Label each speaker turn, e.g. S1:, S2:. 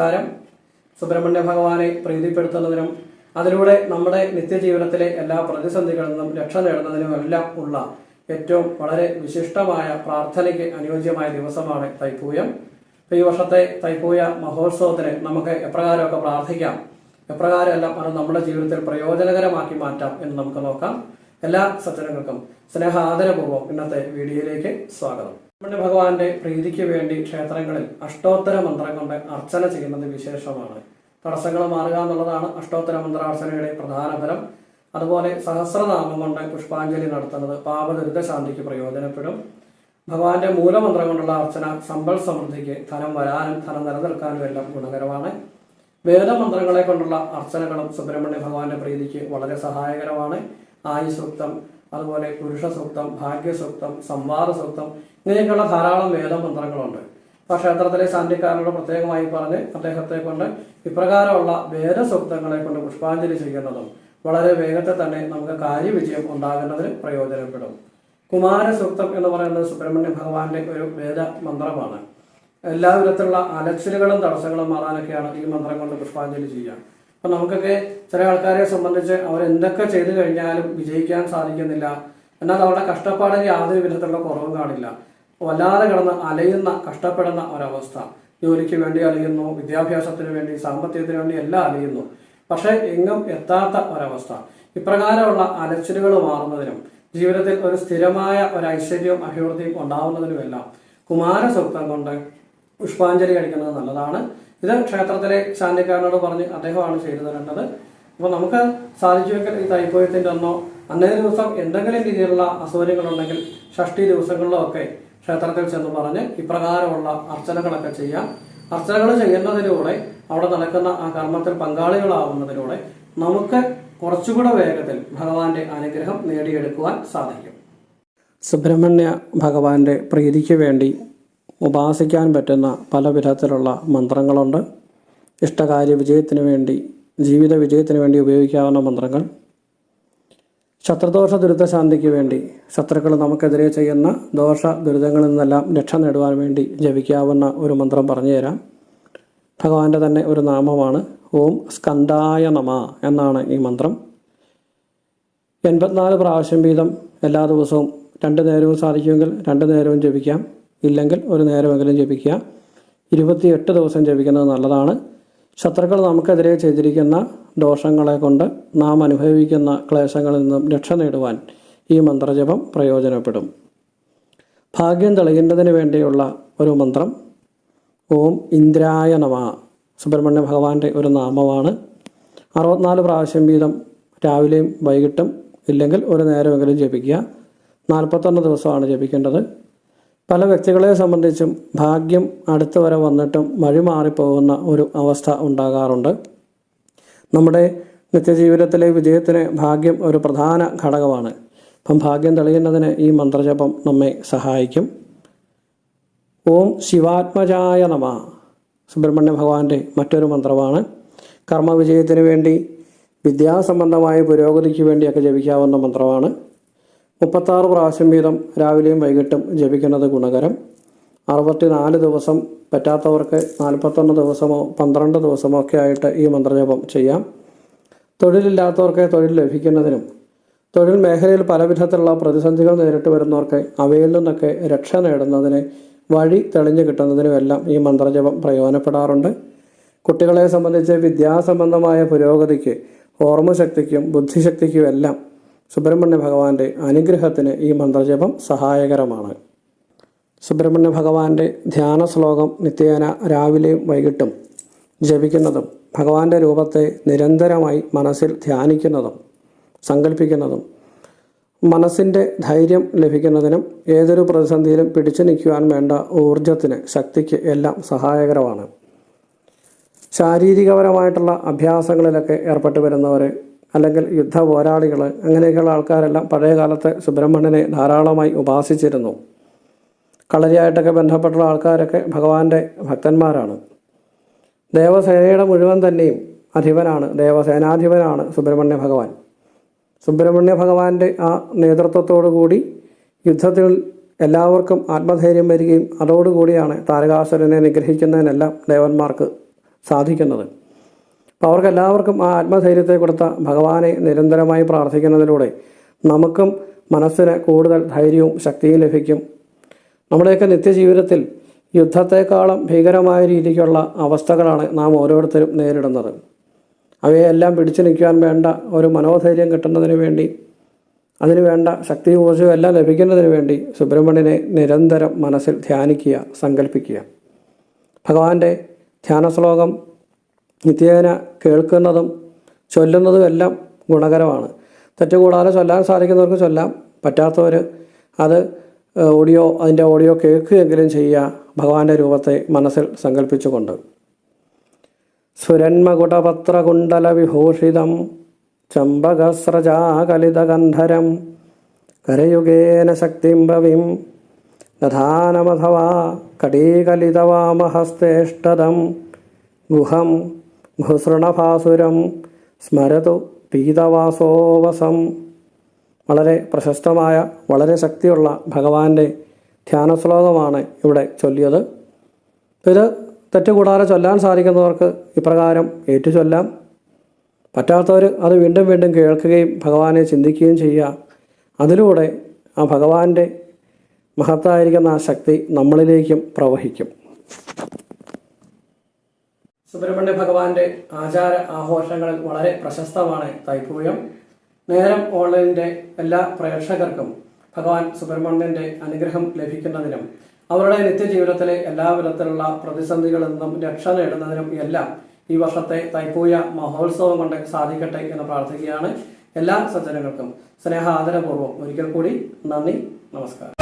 S1: നമസ്കാരം. സുബ്രഹ്മണ്യ ഭഗവാനെ പ്രീതിപ്പെടുത്തുന്നതിനും അതിലൂടെ നമ്മുടെ നിത്യജീവിതത്തിലെ എല്ലാ പ്രതിസന്ധികളിൽ നിന്നും രക്ഷ നേടുന്നതിനും എല്ലാം ഉള്ള ഏറ്റവും വളരെ വിശിഷ്ടമായ പ്രാർത്ഥനയ്ക്ക് അനുയോജ്യമായ ദിവസമാണ് തൈപ്പൂയം. അപ്പോൾ ഈ വർഷത്തെ തൈപ്പൂയ മഹോത്സവത്തിന് നമുക്ക് എപ്രകാരമൊക്കെ പ്രാർത്ഥിക്കാം? എപ്രകാരമെല്ലാം അത് നമ്മുടെ ജീവിതത്തിൽ പ്രയോജനകരമാക്കി മാറ്റാം എന്ന് നമുക്ക് നോക്കാം. എല്ലാ സജ്ജനങ്ങൾക്കും സ്നേഹാദരപൂർവം ഇന്നത്തെ വീഡിയോയിലേക്ക് സ്വാഗതം. സുബ്രഹ്മണ്യ ഭഗവാന്റെ പ്രീതിക്ക് വേണ്ടി ക്ഷേത്രങ്ങളിൽ അഷ്ടോത്തര മന്ത്രം കൊണ്ട് അർച്ചന ചെയ്യുന്നത് വിശേഷമാണ്. തടസ്സങ്ങൾ മാറുക എന്നുള്ളതാണ് അഷ്ടോത്തര മന്ത്രാർച്ചനയുടെ പ്രധാന ഫലം. അതുപോലെ സഹസ്രനാമം കൊണ്ട് പുഷ്പാഞ്ജലി നടത്തുന്നത് പാപദുരിത ശാന്തിക്ക് പ്രയോജനപ്പെടും. ഭഗവാന്റെ മൂലമന്ത്രം കൊണ്ടുള്ള അർച്ചന സമ്പൽ സമൃദ്ധിക്ക് ധനം വരാനും ധനം നിലനിൽക്കാനും എല്ലാം ഗുണകരമാണ്. വേദമന്ത്രങ്ങളെ കൊണ്ടുള്ള അർച്ചനകളും സുബ്രഹ്മണ്യ ഭഗവാന്റെ പ്രീതിക്ക് വളരെ സഹായകരമാണ്. ആയുസ് സൂക്തം അതുപോലെ പുരുഷ സൂക്തം ഭാഗ്യസൂക്തം സംവാദ സൂക്തം ഇങ്ങനെയൊക്കെയുള്ള ധാരാളം വേദമന്ത്രങ്ങളുണ്ട്. ആ ക്ഷേത്രത്തിലെ സാന്നിധ്യക്കാരനോട് പ്രത്യേകമായി പറഞ്ഞ് അദ്ദേഹത്തെ കൊണ്ട് ഇപ്രകാരമുള്ള വേദസൂക്തങ്ങളെ കൊണ്ട് പുഷ്പാഞ്ജലി ചെയ്യുന്നതും വളരെ വേഗത്തിൽ തന്നെ നമുക്ക് കാര്യവിജയം ഉണ്ടാകുന്നതിന് പ്രയോജനപ്പെടും. കുമാരസൂക്തം എന്ന് പറയുന്നത് സുബ്രഹ്മണ്യ ഭഗവാന്റെ ഒരു വേദ മന്ത്രമാണ് എല്ലാ വിധത്തിലുള്ള അലച്ചിലുകളും തടസ്സങ്ങളും മാറാനൊക്കെയാണ് ഈ മന്ത്രം കൊണ്ട് പുഷ്പാഞ്ജലി ചെയ്യുക. അപ്പൊ നമുക്കൊക്കെ ചില ആൾക്കാരെ സംബന്ധിച്ച് അവർ എന്തൊക്കെ ചെയ്തു കഴിഞ്ഞാലും വിജയിക്കാൻ സാധിക്കുന്നില്ല. എന്നാൽ അവരുടെ കഷ്ടപ്പാടിന് യാതൊരു വിധത്തിലുള്ള കുറവും കാണില്ല. വല്ലാതെ കിടന്ന് അലയുന്ന കഷ്ടപ്പെടുന്ന ഒരവസ്ഥ. ജോലിക്ക് വേണ്ടി അലയുന്നു വിദ്യാഭ്യാസത്തിന് വേണ്ടി സാമ്പത്തികത്തിന് വേണ്ടി എല്ലാം അലയുന്നു. പക്ഷെ എങ്ങും എത്താത്ത ഒരവസ്ഥ. ഇപ്രകാരമുള്ള അലച്ചിലുകൾ മാറുന്നതിനും ജീവിതത്തിൽ ഒരു സ്ഥിരമായ ഒരു ഐശ്വര്യവും അഭിവൃദ്ധിയും ഉണ്ടാവുന്നതിനുമെല്ലാം കുമാരസൂക്തം കൊണ്ട് പുഷ്പാഞ്ജലി കഴിക്കുന്നത് നല്ലതാണ്. ഇത് ക്ഷേത്രത്തിലെ ശാന്തിക്കാരനോട് പറഞ്ഞ് അദ്ദേഹമാണ് ചെയ്തു തരേണ്ടത്. അപ്പോൾ നമുക്ക് സാധിക്കുമെങ്കിൽ ഈ തൈപ്പൂയത്തിന്റെ ഒന്നോ അന്നേ ദിവസം എന്തെങ്കിലും രീതിയിലുള്ള അസൗകര്യങ്ങളുണ്ടെങ്കിൽ ഷഷ്ടി ദിവസങ്ങളിലോ ഒക്കെ ക്ഷേത്രത്തിൽ ചെന്ന് പറഞ്ഞ് ഇപ്രകാരമുള്ള അർച്ചനകളൊക്കെ ചെയ്യാം. അർച്ചനകൾ ചെയ്യുന്നതിലൂടെ അവിടെ നടക്കുന്ന ആ കർമ്മത്തിൽ പങ്കാളികളാവുന്നതിലൂടെ നമുക്ക് കുറച്ചുകൂടെ വേഗത്തിൽ ഭഗവാന്റെ അനുഗ്രഹം നേടിയെടുക്കുവാൻ സാധിക്കും. സുബ്രഹ്മണ്യ ഭഗവാന്റെ പ്രീതിക്ക് വേണ്ടി ഉപാസിക്കാൻ പറ്റുന്ന പല വിധത്തിലുള്ള മന്ത്രങ്ങളുണ്ട്. ഇഷ്ടകാര്യ വിജയത്തിന് വേണ്ടി ജീവിത വിജയത്തിന് വേണ്ടി ഉപയോഗിക്കാവുന്ന മന്ത്രങ്ങൾ. ശത്രുദോഷ ദുരിതശാന്തിക്ക് വേണ്ടി ശത്രുക്കൾ നമുക്കെതിരെ ചെയ്യുന്ന ദോഷ ദുരിതങ്ങളിൽ നിന്നെല്ലാം രക്ഷ നേടുവാൻ വേണ്ടി ജപിക്കാവുന്ന ഒരു മന്ത്രം പറഞ്ഞു തരാം. ഭഗവാന്റെ തന്നെ ഒരു നാമമാണ്. ഓം സ്കന്ധായ നമ എന്നാണ് ഈ മന്ത്രം. എൺപത്തിനാല് പ്രാവശ്യം വീതം എല്ലാ ദിവസവും രണ്ട് നേരവും സാധിക്കുമെങ്കിൽ രണ്ട് നേരവും ജപിക്കാം. ഇല്ലെങ്കിൽ ഒരു നേരമെങ്കിലും ജപിക്കുക. ഇരുപത്തിയെട്ട് ദിവസം ജപിക്കുന്നത് നല്ലതാണ്. ശത്രുക്കൾ നമുക്കെതിരെ ചെയ്തിരിക്കുന്ന ദോഷങ്ങളെ കൊണ്ട് നാം അനുഭവിക്കുന്ന ക്ലേശങ്ങളിൽ നിന്നും രക്ഷ നേടുവാൻ ഈ മന്ത്രജപം പ്രയോജനപ്പെടും. ഭാഗ്യം തെളിയുന്നതിന് വേണ്ടിയുള്ള ഒരു മന്ത്രം. ഓം ഇന്ദ്രായ നമ. സുബ്രഹ്മണ്യ ഭഗവാന്റെ ഒരു നാമമാണ്. അറുപത്തിനാല് പ്രാവശ്യം വീതം രാവിലെയും വൈകിട്ടും ഇല്ലെങ്കിൽ ഒരു നേരമെങ്കിലും ജപിക്കുക. നാൽപ്പത്തൊന്ന് ദിവസമാണ് ജപിക്കേണ്ടത്. പല വ്യക്തികളെ സംബന്ധിച്ചും ഭാഗ്യം അടുത്ത് വരെ വന്നിട്ടും വഴിമാറിപ്പോകുന്ന ഒരു അവസ്ഥ ഉണ്ടാകാറുണ്ട്. നമ്മുടെ നിത്യജീവിതത്തിലെ വിജയത്തിന് ഭാഗ്യം ഒരു പ്രധാന ഘടകമാണ്. അപ്പം ഭാഗ്യം തെളിയുന്നതിന് ഈ മന്ത്രജപം നമ്മെ സഹായിക്കും. ഓം ശിവാത്മജായ നമ. സുബ്രഹ്മണ്യ ഭഗവാന്റെ മറ്റൊരു മന്ത്രമാണ്. കർമ്മവിജയത്തിന് വേണ്ടി വിദ്യാസംബന്ധമായ പുരോഗതിക്ക് വേണ്ടിയൊക്കെ ജപിക്കാവുന്ന മന്ത്രമാണ്. മുപ്പത്താറ് പ്രാവശ്യം വീതം രാവിലെയും വൈകിട്ടും ജപിക്കുന്നത് ഗുണകരം. അറുപത്തിനാല് ദിവസം പറ്റാത്തവർക്ക് നാൽപ്പത്തൊന്ന് ദിവസമോ പന്ത്രണ്ട് ദിവസമോ ഒക്കെ ആയിട്ട് ഈ മന്ത്രജപം ചെയ്യാം. തൊഴിലില്ലാത്തവർക്ക് തൊഴിൽ ലഭിക്കുന്നതിനും തൊഴിൽ മേഖലയിൽ പലവിധത്തിലുള്ള പ്രതിസന്ധികൾ നേരിട്ട് വരുന്നവർക്ക് അവയിൽ നിന്നൊക്കെ രക്ഷ നേടുന്നതിന് വഴി തെളിഞ്ഞു കിട്ടുന്നതിനുമെല്ലാം ഈ മന്ത്രജപം പ്രയോജനപ്പെടാറുണ്ട്. കുട്ടികളെ സംബന്ധിച്ച് വിദ്യാസംബന്ധമായ പുരോഗതിക്ക് ഓർമ്മശക്തിക്കും ബുദ്ധിശക്തിക്കും എല്ലാം സുബ്രഹ്മണ്യ ഭഗവാന്റെ അനുഗ്രഹത്തിന് ഈ മന്ത്രജപം സഹായകരമാണ്. സുബ്രഹ്മണ്യ ഭഗവാന്റെ ധ്യാന ശ്ലോകം നിത്യേന രാവിലെയും വൈകിട്ടും ജപിക്കുന്നതും ഭഗവാന്റെ രൂപത്തെ നിരന്തരമായി മനസ്സിൽ ധ്യാനിക്കുന്നതും സങ്കല്പിക്കുന്നതും മനസ്സിന്റെ ധൈര്യം ലഭിക്കുന്നതിനും ഏതൊരു പ്രതിസന്ധിയിലും പിടിച്ചു നിൽക്കുവാൻ വേണ്ട ഊർജത്തിന് ശക്തിക്ക് എല്ലാം സഹായകരമാണ്. ശാരീരികപരമായിട്ടുള്ള അഭ്യാസങ്ങളിലൊക്കെ ഏർപ്പെട്ടു വരുന്നവർ അല്ലെങ്കിൽ യുദ്ധ പോരാളികൾ അങ്ങനെയൊക്കെയുള്ള ആൾക്കാരെല്ലാം പഴയ കാലത്ത് സുബ്രഹ്മണ്യനെ ധാരാളമായി ഉപാസിച്ചിരുന്നു. കളരിയായിട്ടൊക്കെ ബന്ധപ്പെട്ടുള്ള ആൾക്കാരൊക്കെ ഭഗവാന്റെ ഭക്തന്മാരാണ്. ദേവസേനയുടെ മുഴുവൻ തന്നെയും അധിപനാണ് ദേവസേനാധിപനാണ് സുബ്രഹ്മണ്യ ഭഗവാൻ. സുബ്രഹ്മണ്യ ഭഗവാന്റെ ആ നേതൃത്വത്തോടു കൂടി യുദ്ധത്തിൽ എല്ലാവർക്കും ആത്മധൈര്യം വരികയും അതോടുകൂടിയാണ് താരകാസുരനെ നിഗ്രഹിക്കുന്നതിനെല്ലാം ദേവന്മാർക്ക് സാധിക്കുന്നത്. അപ്പോൾ അവർക്ക് എല്ലാവർക്കും ആ ആത്മധൈര്യത്തെ കൊടുത്ത ഭഗവാനെ നിരന്തരമായി പ്രാർത്ഥിക്കുന്നതിലൂടെ നമുക്കും മനസ്സിന് കൂടുതൽ ധൈര്യവും ശക്തിയും ലഭിക്കും. നമ്മുടെയൊക്കെ നിത്യജീവിതത്തിൽ യുദ്ധത്തെക്കാളും ഭീകരമായ രീതിക്കുള്ള അവസ്ഥകളാണ് നാം ഓരോരുത്തരും നേരിടുന്നത്. അവയെല്ലാം പിടിച്ചു നിൽക്കുവാൻ വേണ്ട ഒരു മനോധൈര്യം കിട്ടുന്നതിന് വേണ്ടി അതിനു വേണ്ട ശക്തി ഊർജവും എല്ലാം ലഭിക്കുന്നതിന് വേണ്ടി സുബ്രഹ്മണ്യനെ നിരന്തരം മനസ്സിൽ ധ്യാനിക്കുക സങ്കല്പിക്കുക ഭഗവാന്റെ ധ്യാന ശ്ലോകം നിത്യേന കേൾക്കുന്നതും ചൊല്ലുന്നതും എല്ലാം ഗുണകരമാണ്. തെറ്റുകൂടാതെ ചൊല്ലാൻ സാധിക്കുന്നവർക്ക് ചൊല്ലാം. പറ്റാത്തവർ അത് ഓഡിയോ അതിന്റെ ഓഡിയോ കേൾക്കുകയെങ്കിലും ചെയ്യുക ഭഗവാന്റെ രൂപത്തെ മനസ്സിൽ സങ്കല്പിച്ചുകൊണ്ട് സുരന്മകുടപത്രകുണ്ടല വിഭൂഷിതം ചമ്പകസ്രജാകലിതഗന്ധരം കരയുഗേന ശക്തിം ഭവിം ദധാനമഥവാ കടീകലിതവാമഹസ്തേഷ്ടതം ഗുഹം ഘുസൃണഭാസുരം സ്മരതു പീതവാസോവസം വളരെ പ്രശസ്തമായ വളരെ ശക്തിയുള്ള ഭഗവാന്റെ ധ്യാനശ്ലോകമാണ് ഇവിടെ ചൊല്ലിയത്. ഇത് തെറ്റുകൂടാതെ ചൊല്ലാൻ സാധിക്കുന്നവർക്ക് ഇപ്രകാരം ഏറ്റു ചൊല്ലാം പറ്റാത്തവർ അത് വീണ്ടും വീണ്ടും കേൾക്കുകയും ഭഗവാനെ ചിന്തിക്കുകയും ചെയ്യുക. അതിലൂടെ ആ ഭഗവാന്റെ മഹത്തായിരിക്കുന്ന ആ ശക്തി നമ്മളിലേക്കും പ്രവഹിക്കും. സുബ്രഹ്മണ്യ ഭഗവാന്റെ ആചാര ആഘോഷങ്ങളിൽ വളരെ പ്രശസ്തമാണ് തൈപ്പൂയം നേരം ഓൺലൈനിന്റെ എല്ലാ പ്രേക്ഷകർക്കും ഭഗവാൻ സുബ്രഹ്മണ്യന്റെ അനുഗ്രഹം ലഭിക്കുന്നതിനും അവരുടെ നിത്യജീവിതത്തിലെ എല്ലാ വിധത്തിലുള്ള പ്രതിസന്ധികളിൽ നിന്നും രക്ഷ നേടുന്നതിനും എല്ലാം ഈ വർഷത്തെ തൈപ്പൂയ മഹോത്സവം കൊണ്ട് സാധിക്കട്ടെ എന്ന് പ്രാർത്ഥിക്കുകയാണ് എല്ലാ സജ്ജനങ്ങൾക്കും. സ്നേഹ ആദരപൂർവം ഒരിക്കൽ കൂടി നന്ദി നമസ്കാരം.